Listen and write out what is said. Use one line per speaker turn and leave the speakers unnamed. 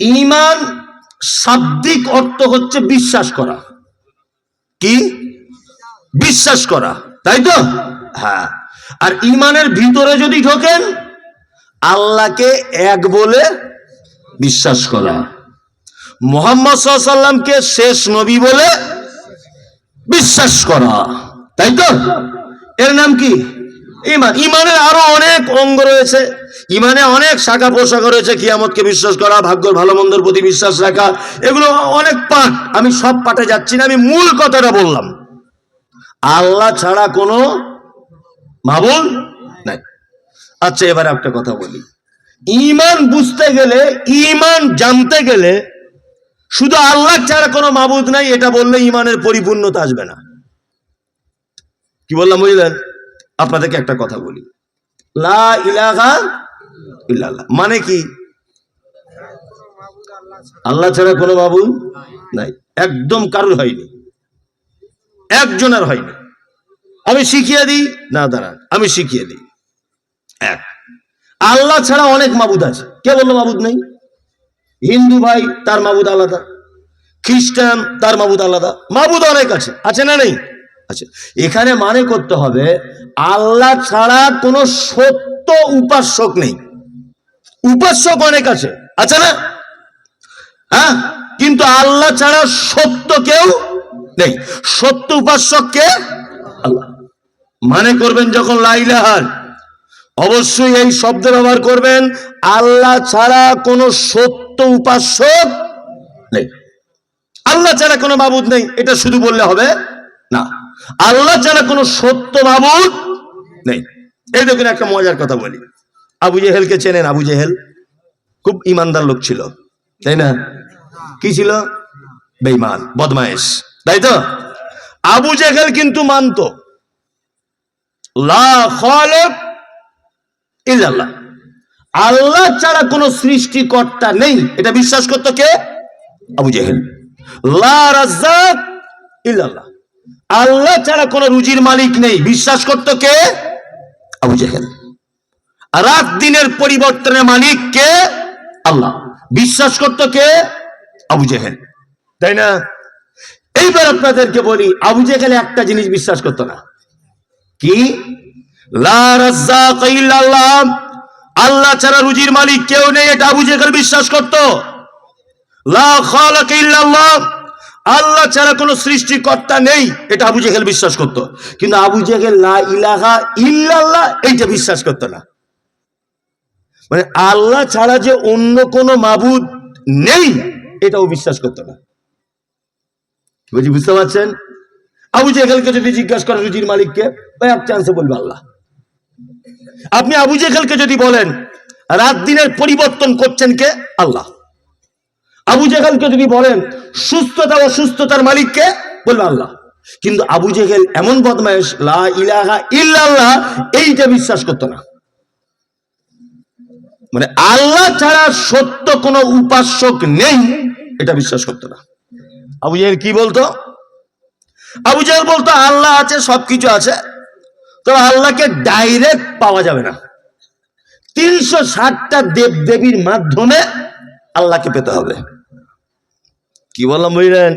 ইমান শাব্দিক অর্থ হচ্ছে বিশ্বাস করা। কি? বিশ্বাস করা, তাই তো? হ্যাঁ। আর ইমানের ভিতরে যদি ঢোকেন, আল্লাহকে এক বলে বিশ্বাস করা। মোহাম্মদ সাল্লামকে শেষ নবী বলে বিশ্বাস করা, তাই তো? এর নাম কি? ইমান, ইমানের আরও অনেক অঙ্গ রয়েছে। ইমানে অনেক শাখা পোশাখা রয়েছে, কিয়ামতকে বিশ্বাস করা, ভাগ্যর ভালো মন্দর প্রতি বিশ্বাস রাখা। এগুলো অনেক পাঠ, আমি সব পাঠে যাচ্ছি না, আমি মূল কথাটা বললাম। আল্লাহ ছাড়া কোনো মাবুল নাই। আচ্ছা এবার একটা কথা বলি। ইমান বুঝতে গেলে, ইমান জানতে গেলে শুধু আল্লাহ ছাড়া কোনো মাবুদ নাই, এটা বললে ইমানের পরিপূর্ণতা আসবে না। কি বললাম বুঝলেন? আপনাদেরকে একটা কথা বলি। মানে কি? আল্লাহ ছাড়া কোনো মাবুদ নাই। একদম কারুর হয়নি। একজনের হয়নি। আমি শিখিয়ে দিই? না, দাঁড়ান। আমি শিখিয়ে দিই। এক, আল্লাহ ছাড়া অনেক মাবুদ আছে। কে বলল মাবুদ নেই? হিন্দু ভাই, তার মাবুদ আলাদা। খ্রিস্টান, তার মাবুদ আলাদা। মাবুদ অনেক আছে। আছে না নেই? আচ্ছা এখানে মানে করতে হবে, আল্লাহ ছাড়া কোনো সত্য উপাসক নেই। উপাসক অনেক আছে আছে না? হ্যাঁ? কিন্তু আল্লাহ ছাড়া সত্য কেউ নেই। সত্য উপাসক কে? আল্লাহ। মানে করবেন যখন লাইলাহার অবশ্যই এই শব্দ ব্যবহার করবেন, আল্লাহ ছাড়া কোনো সত্য উপাসক নেই। আল্লাহ ছাড়া কোনো মাবুদ নেই, এটা শুধু বললে হবে না। আল্লাহ ছাড়া কোনো সত্য মাবুদ নেই। এই দেখুন একটা মজার কথা বলি। আবু জেহেলকে চেনেন? আবু জেহেল খুব ইমানদার লোক ছিল, তাই না? কি ছিল? বেইমান বদমায়েশ, তাই তো? আবু জেহেল কিন্তু মানতো। ইল্লাল্লাহ। আল্লাহ ছাড়া কোনো সৃষ্টিকর্তা নেই। এটা বিশ্বাস করতো কে? আবু জেহেল। লা রাজ্জাক ইল্লাল্লাহ। আল্লাহ ছাড়া কোনো রুজির মালিক নেই। বিশ্বাস করতো কে? আবু জেহেল। রাত দিনের পরিবর্তনের মালিক কে? আল্লাহ। বিশ্বাস করতো কে? আবু জেহেল। তাই না? এইবার আপনাদেরকে বলি, আবু জেহেল একটা জিনিস বিশ্বাস করতো না। কি? আল্লাহ ছাড়া রুজির মালিক কেউ নেই, এটা আবু জেহেল বিশ্বাস করত। লা আল্লাহ ছাড়া কোনো সৃষ্টিকর্তা নেই। এটা আবু জেহেল বিশ্বাস করত। কিন্তু আবু জেহেল লা ইলাহা ইল্লাল্লাহ এইটা বিশ্বাস করতো না। মানে আল্লাহ ছাড়া যে অন্য কোনো মাবুদ নেই, এটাও বিশ্বাস করতো না। বুঝি বুঝতে পারছেন? আবু জেহেলকে যদি জিজ্ঞাসা করেন রুজির মালিককে ওই এক চান্সে বলবে আল্লাহ। আপনি আবু জেহেলকে যদি বলেন, রাত দিনের পরিবর্তন করছেন কে? আল্লাহ। আবু জেহেলকে যদি বলেন, সুস্থতা ও সুস্থতার মালিককে, বলবে আল্লাহ। কিন্তু আবু জেহেল এমন বদমায়েশ, লা ইলাহা ইল্লাল্লাহ, এইটা বিশ্বাস করতো না। মানে আল্লাহ ছাড়া সত্য কোনো উপাসক নেই, এটা বিশ্বাস করতো না। আবু জেহেল কি বলতো? আবু জাহেল বলতো, আল্লাহ আছে, সবকিছু আছে, তবে আল্লাহকে ডাইরেক্ট পাওয়া যাবে না। তিনশো ষাটটা দেব দেবীর মাধ্যমে আল্লাহকে পেতে হবে। কি বললাম বুঝলেন?